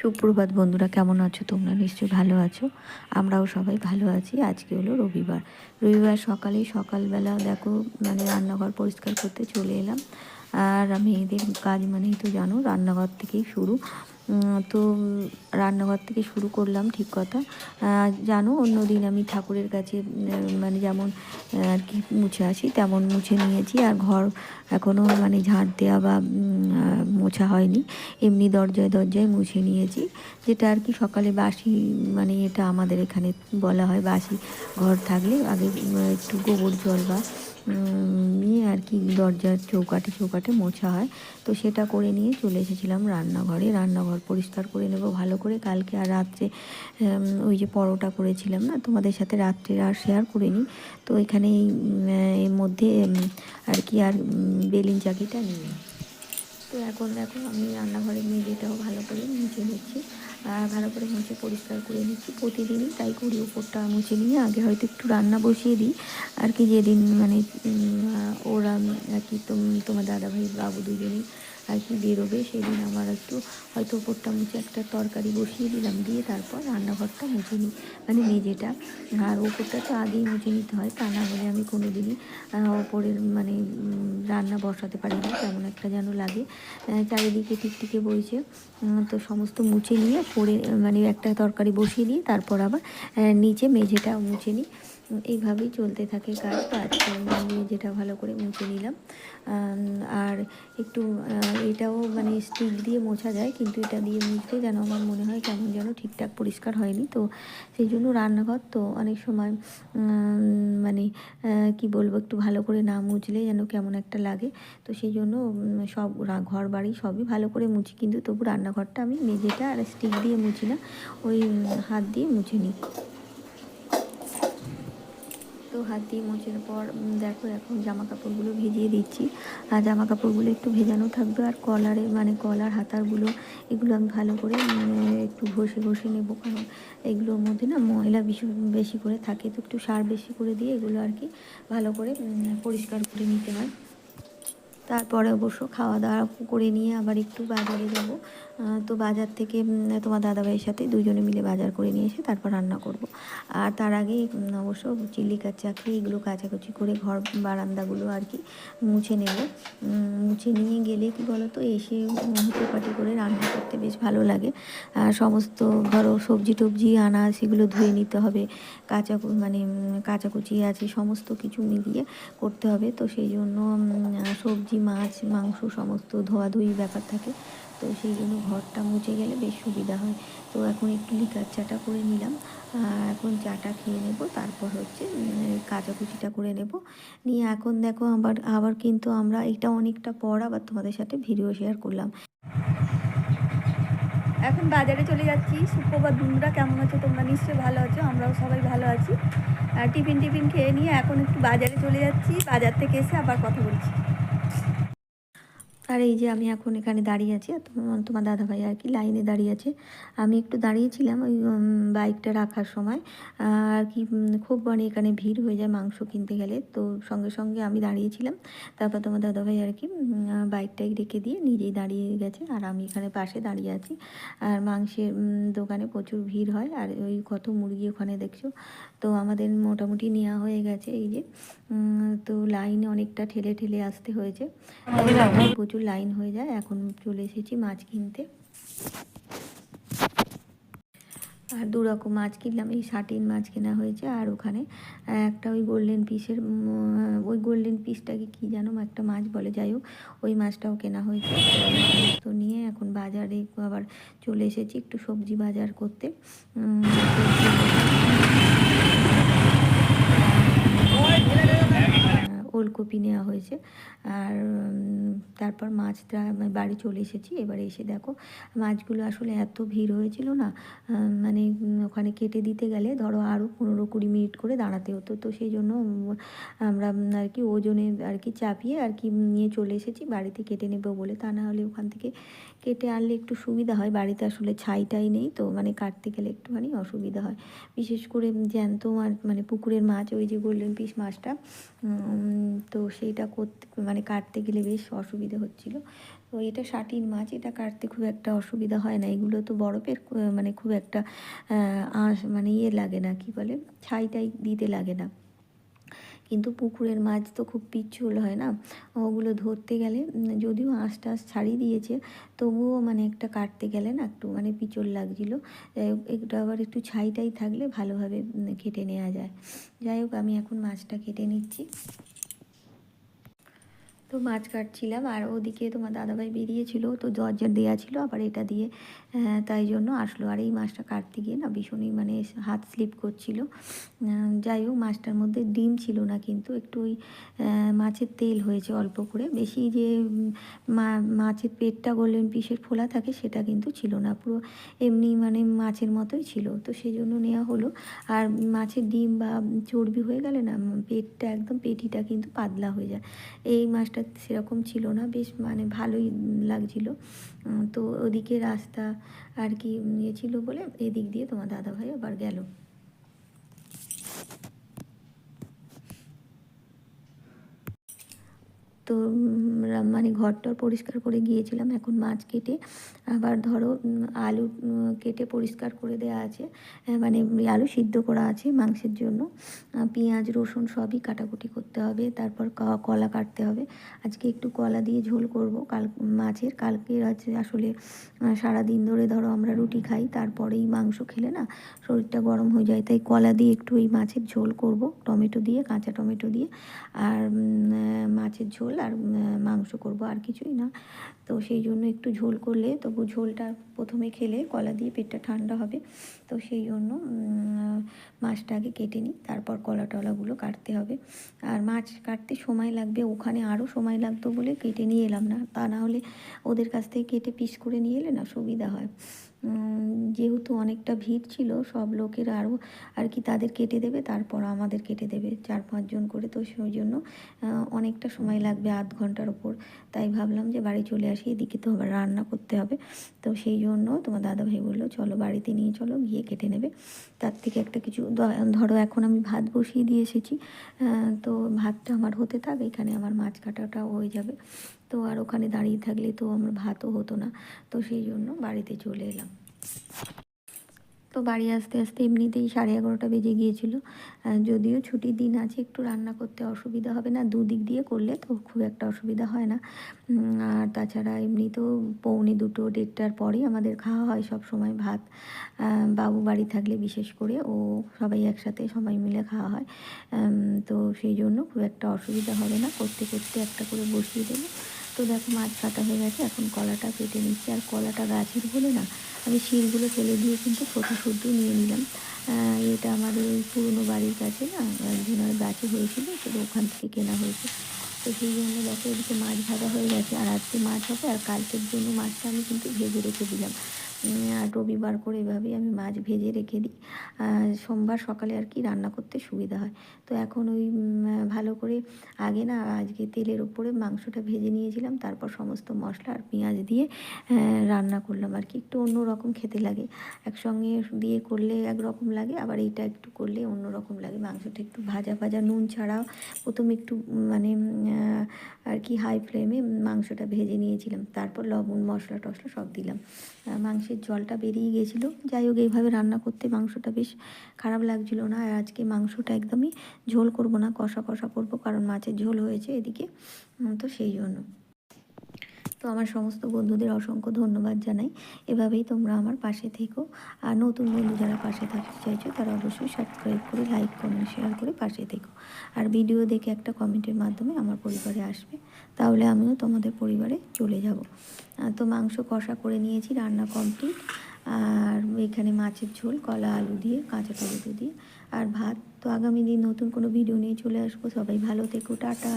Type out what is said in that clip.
সুপ্রভাত বন্ধুরা, কেমন আছো? তোমরা নিশ্চয়ই ভালো আছো। আমরাও সবাই ভালো আছি। আজকে হলো রবিবার। রবিবার সকালেই সকালবেলা দেখো মানে রান্নাঘর পরিষ্কার করতে চলে এলাম। আর মেয়েদের কাজ মানেই তো জানো, রান্নাঘর থেকেই শুরু। তো রান্নাঘর থেকে শুরু করলাম ঠিক কথা। জানো, অন্য দিন আমি ঠাকুরের কাছে মানে যেমন আর কি মুছে আসি, তেমন মুছে নিয়েছি। আর ঘর এখনও মানে ঝাঁট দেওয়া বা মোছা হয়নি। এমনি দরজায় দরজায় মুছে নিয়েছি। যেটা আর কি সকালে বাসি মানে এটা আমাদের এখানে বলা হয় বাসি ঘর থাকলে আগে একটু গোবর জল বা নিয়ে আর কি, দরজার চৌকাঠে চৌকাঠে মোছা হয়। তো সেটা করে নিয়ে চলে এসেছিলাম রান্নাঘরে। রান্নাঘর পরিষ্কার করে নেব ভালো করে। কালকে আর রাত্রে ওই যে পরোটা করেছিলাম না, তোমাদের সাথে রাত্রে আর শেয়ার করিনি তো এখানে এর মধ্যে আর কি আর বেলিন চাকিটা নিয়ে তো এখন দেখো আমি রান্নাঘরে মেঝেটাও ভালো করে মুছে নিচ্ছি। ভালো করে মুছে পরিষ্কার করে নিচ্ছি। প্রতিদিনই তাই করি ওপরটা মুছে নিয়ে আগে হয়তো একটু রান্না বসিয়ে দিই। আর কি যেদিন মানে ওরা আর কি, তোম- তোমার দাদাভাই বাবু দুজনেই আর কি বেরোবে সেদিন আমার একটু হয়তো ওপরটা মুছে একটা তরকারি বসিয়ে দিলাম, দিয়ে তারপর রান্নাঘরটা মুছে নিই মানে মেঝেটা আর ওপরটা তো আগেই মুছে নিতে হয়, তা না হলে আমি কোনো দিনই ওপরের মানে রান্না বসাতে পারি না, কেমন একটা যেন লাগে। চারিদিকে টিকটিকে বইছে তো সমস্ত মুছে নিয়ে পরে মানে একটা তরকারি বসিয়ে দিয়ে তারপর আবার নিচে মেঝেটা মুছে নিই এইভাবেই চলতে থাকে কাজ। তো আজকে মেঝেটা ভালো করে মুছে নিলাম। আর একটু এটাও মানে স্টিক দিয়ে মোছা যায়, কিন্তু এটা দিয়ে মুছলে যেন আমার মনে হয় কেমন যেন ঠিকঠাক পরিষ্কার হয়নি। তো সেই জন্য রান্নাঘর তো অনেক সময় মানে কি বলব, একটু ভালো করে না মুছলে যেন কেমন একটা লাগে। তো সেই জন্য সব ঘর বাড়ি সবই ভালো করে মুছি, কিন্তু তবু রান্নাঘরটা আমি মেঝেটা আর স্টিক দিয়ে মুছি না, ওই হাত দিয়ে মুছে নিই। তো হাত দিয়ে মোছার পর দেখো এখন জামা কাপড়গুলো ভিজিয়ে দিচ্ছি। আর জামা কাপড়গুলো একটু ভেজানো থাকবে আর কলারে মানে কলার হাতারগুলো এগুলো আমি ভালো করে উম, একটু ঘষে ঘষে নেব। কারণ এগুলোর মধ্যে না ময়লা বেশি বেশি করে থাকে। তো একটু সার বেশি করে দিয়ে এগুলো আর কি ভালো করে পরিষ্কার করে নিতে হয়। তারপরে অবশ্য খাওয়া দাওয়া করে নিয়ে আবার একটু বাজারে যাব। তো বাজার থেকে তোমার দাদাভাইয়ের সাথে দুজনে মিলে বাজার করে নিয়ে এসে তারপর রান্না করব। আর তার আগে অবশ্য চিল্লি কাচাকি এগুলো কাচাকুচি করে ঘর বারান্দাগুলো আর কি মুছে নেব। মুছে নিয়ে গেলে কি বলতো, এসে হুটো পাটি করে রান্না করতে বেশ ভালো লাগে। আর সমস্ত ধরো সবজি টবজি আনা সেগুলো ধুয়ে নিতে হবে, কাঁচা মানে কাচাকুচি আছে সমস্ত কিছু মিলিয়ে করতে হবে। তো সেই জন্য সবজি, মাছ, মাংস সমস্ত ধোয়াধুয়ি ব্যাপার থাকে। তো সেই জন্য ঘরটা মুছে গেলে বেশ সুবিধা হয়। তো এখন একটু লিকার চাটা করে নিলাম। এখন চাটা খেয়ে নেব, তারপর হচ্ছে কাচাকুচিটা করে নেব। নিয়ে এখন দেখো আবার আবার কিন্তু আমরা এটা অনেকটা পর আবার তোমাদের সাথে ভিডিও শেয়ার করলাম। এখন বাজারে চলে যাচ্ছি। সুপ্রভাত, বন্ধুরা কেমন আছো? তোমরা নিশ্চয়ই ভালো আছো, আমরাও সবাই ভালো আছি। টিফিন টিফিন খেয়ে নিয়ে এখন একটু বাজারে চলে যাচ্ছি। বাজার থেকে এসে আবার কথা বলছি। আর এই যে আমি এখন এখানে দাঁড়িয়ে আছি তোমার দাদাভাই আর কি লাইনে দাঁড়িয়ে আছে। আমি একটু দাঁড়িয়েছিলাম ওই বাইকটা রাখার সময়। আর কি খুব মানে এখানে ভিড় হয়ে যায় মাংস কিনতে গেলে। তো সঙ্গে সঙ্গে আমি দাঁড়িয়েছিলাম। তারপর তোমার দাদাভাই আর কি বাইকটাই রেখে দিয়ে নিজেই দাঁড়িয়ে গেছে। আর আমি এখানে পাশে দাঁড়িয়ে আছি। আর মাংসের দোকানে প্রচুর ভিড় হয়। আর ওই কত মুরগি ওখানে দেখছ? তো আমাদের মোটামুটি নেওয়া হয়ে গেছে এই যে। তো লাইনে অনেকটা ঠেলে ঠেলে আসতে হয়েছে। প্রচুর লাইন হয়ে যায়, এখন চলে এসেছি মাছ কিনতে। আর দু রকম মাছ কিনলাম, এই সাটিন মাছ কেনা হয়েছে আর ওখানে একটা ওই গোল্ডেন পিসের ওই গোল্ডেন পিসটাকে কী জানো একটা মাছ বলে, যাই হোক, ওই মাছটাও কেনা হয়েছে। তো নিয়ে এখন বাজারে আবার চলে এসেছি একটু সবজি বাজার করতে। ওলকপি নেওয়া হয়েছে। আর তারপর মাছটা বাড়ি চলে এসেছি। এবারে এসে দেখো, মাছগুলো আসলে এত ভিড় হয়েছিল না মানে ওখানে কেটে দিতে গেলে ধরো আরও পনেরো কুড়ি মিনিট করে দাঁড়াতে হতো। তো সেই জন্য আমরা আর কি ওজনে আর কি চাপিয়ে আর কি নিয়ে চলে এসেছি। বাড়িতে কেটে নেব বলে। তা না হলে ওখান থেকে কেটে আনলে একটু সুবিধা হয়। বাড়িতে আসলে ছাইটাই নেই, তো মানে কাটতে গেলে একটুখানি অসুবিধা হয়। বিশেষ করে জ্যান্ত মাছ মানে পুকুরের মাছ, ওই যে গোল্ডেন পিস মাছটা তো সেইটা করতে মানে কাটতে গেলে বেশ অসুবিধা হচ্ছিল। তো এটা শাটিন মাছ, এটা কাটতে খুব একটা অসুবিধা হয় না। এগুলো তো বরফের মানে খুব একটা আঁশ মানে ইয়ে লাগে না, কি বলে? ছাই টাই দিতে লাগে না। কিন্তু পুকুরের মাছ তো খুব পিচ্ছিল হয় না। ওগুলো ধরতে গেলে, যদিও আঁশ টাশ ছাড়িয়ে দিয়েছে, তবুও মানে একটা কাটতে গেলে না একটু মানে পিচল লাগছিল। একটু আবার একটু ছাইটাই থাকলে ভালোভাবে কেটে নেওয়া যায়। যাই হোক, আমি এখন মাছটা কেটে নিচ্ছি। তো মাছ কাটছিলাম আর ওদিকে তোমার দাদাভাই বেরিয়েছিল, তো দরজা দেওয়া ছিল, আবার এটা দিয়ে তাই জন্য আসলো। আর এই মাছটা কাটতে গিয়ে না ভীষণই মানে হাত স্লিপ করছিল। যাই হোক, মাছটার মধ্যে ডিম ছিল না কিন্তু একটু ওই মাছের তেল হয়েছে অল্প করে। বেশি যে মাছের পেটটা গোল্ডেন পিসের ফোলা থাকে সেটা কিন্তু ছিল না। পুরো এমনি মানে মাছের মতোই ছিল। তো সেই জন্য নেওয়া হলো। আর মাছের ডিম বা চর্বি হয়ে গেলে না পেটটা একদম পেটিটা কিন্তু পাতলা হয়ে যায়। এই মাছটা সেরকম ছিল না। বেশ মানে ভালোই লাগছিল। তো ওদিকে রাস্তা আর কি ইয়ে ছিল বলে এদিক দিয়ে তোমার দাদাভাই আবার গেল। তো মানে ঘরটর পরিষ্কার করে গিয়েছিলাম। এখন মাছ কেটে আবার ধরো আলু কেটে পরিষ্কার করে দেওয়া আছে। মানে আলু সিদ্ধ করা আছে মাংসের জন্য। পেঁয়াজ রসুন সবই কাটাকুটি করতে হবে। তারপর কলা কাটতে হবে। আজকে একটু কলা দিয়ে ঝোল করব। কাল মাছের কালকে আছে আসলে আহ, সারাদিন ধরে ধরো আমরা রুটি খাই তারপরেই মাংস খেলে না শরীরটা গরম হয়ে যায়। তাই কলা দিয়ে একটু এই মাছের ঝোল করব টমেটো দিয়ে কাঁচা টমেটো দিয়ে। আর মাছের ঝোল আর মাংস করব আর কিছুই না। তো সেই জন্য একটু ঝোল করলে তবু ঝোলটা প্রথমে খেলে কলা দিয়ে পেটটা ঠান্ডা হবে। তো সেই জন্য মাছটা আগে কেটে নিই, তারপর কলা টলাগুলো কাটতে হবে। আর মাছ কাটতে সময় লাগবে, ওখানে আরও সময় লাগতো বলে কেটে নিয়ে এলাম না। তা না হলে ওদের কাছ থেকে কেটে পিস করে নিয়ে এলে না সুবিধা হয়। যেহেতু অনেকটা ভিড় ছিল, সব লোকের আরও আর কি তাদের কেটে দেবে, তারপর আমাদের কেটে দেবে চার পাঁচজন করে। তো সেই জন্য অনেকটা সময় লাগবে আধ ঘণ্টার ওপর। তাই ভাবলাম যে বাড়ি চলে আসি, এদিকে তো আবার রান্না করতে হবে। তো সেই জন্য তোমার দাদাভাই বলল, চলো বাড়িতে নিয়ে চলো, গিয়ে কেটে নেবে। তার থেকে একটা কিছু ধরো এখন আমি ভাত বসিয়ে দিয়ে এসেছি তো ভাতটা আমার হতে থাক, এখানে আমার মাছ কাটাটাও হয়ে যাবে। তো আর ওখানে দাঁড়িয়ে থাকলে তো আমার ভাতও হতো না। তো সেই জন্য বাড়িতে চলে এলাম। তো বাড়ি আসতে আসতে এমনিতেই সাড়ে এগারোটা বেজে গিয়েছিল। যদিও ছুটির দিন আছে, একটু রান্না করতে অসুবিধা হবে না, দুদিক দিয়ে করলে তো খুব একটা অসুবিধা হয় না। আর তাছাড়া এমনিতেও পৌনে দুটো, দেড়টার পরেই আমাদের খাওয়া হয় সব সময় ভাত। বাবু বাড়ি থাকলে বিশেষ করে ও সবাই একসাথে সবাই মিলে খাওয়া হয়। তো সেই জন্য খুব একটা অসুবিধা হবে না, করতে করতে একটা করে বসিয়ে দেবো। তো দেখো মাছ কাটা হয়ে গেছে, এখন কলাটা কেটে নিচ্ছি। আর কলাটা গাছের বলে না, আমি শিলগুলো ফেলে দিয়ে কিন্তু ফটো শুদ্ধ নিয়ে নিলাম। এটা আমাদের ওই পুরনো বাড়ির কাছে না একজনের গাছে হয়েছিল, সেটা ওখান থেকে কেনা হয়েছে। তো সেই জন্য দেখো এদিকে মাছ ভাজা হয়ে গেছে, আর আজকে মাছ হবে, আর কালকের জন্য মাছটা আমি কিন্তু ভেজে রেখে দিলাম। আর রবিবার করে এভাবেই আমি মাছ ভেজে রেখে দিই। সোমবার সকালে আর কি রান্না করতে সুবিধা হয়। তো এখন ওই ভালো করে আগে না আজকে তেলের ওপরে মাংসটা ভেজে নিয়েছিলাম তারপর সমস্ত মশলা আর পেঁয়াজ দিয়ে রান্না করলাম আর কি। একটু অন্য রকম খেতে লাগে। একসঙ্গে দিয়ে করলে একরকম লাগে আবার এইটা একটু করলে অন্য রকম লাগে। মাংসটা একটু ভাজা ভাজা নুন ছাড়াও প্রথমে একটু মানে আর কি হাই ফ্লেমে মাংসটা ভেজে নিয়েছিলাম। তারপর লবণ মশলা টশলা সব দিলাম। আহ, মাংসের জলটা বেরিয়ে গেছিল যাই হোক, এইভাবে রান্না করতে মাংসটা বেশ খারাপ লাগছিল না। আর আজকে মাংসটা একদমই ঝোল করব না, কষা কষা করব, কারণ মাছের ঝোল হয়েছে এদিকে। তো সেই জন্য। তো আমার সমস্ত বন্ধুদের অসংখ্য ধন্যবাদ জানাই। এভাবেই তোমরা আমার পাশে থেকো। আর নতুন বন্ধু যারা পাশে থাকতে চাইছো, তারা অবশ্যই সাবস্ক্রাইব করে লাইক কমেন্ট শেয়ার করে পাশে থেকো। আর ভিডিও দেখে একটা কমেন্টের মাধ্যমে আমার পরিবারে আসবে। তাহলে আমিও তোমাদের পরিবারে চলে যাব। তো মাংস কষা করে নিয়েছি, রান্না কমপ্লিট আর এখানে মাছের ঝোল, কলা, আলু দিয়ে, কাঁচা টমেটো দিয়ে। আর ভাত, তো আগামী দিন নতুন কোনো ভিডিও নিয়ে চলে আসব। সবাই ভালো থেকো, টাটা।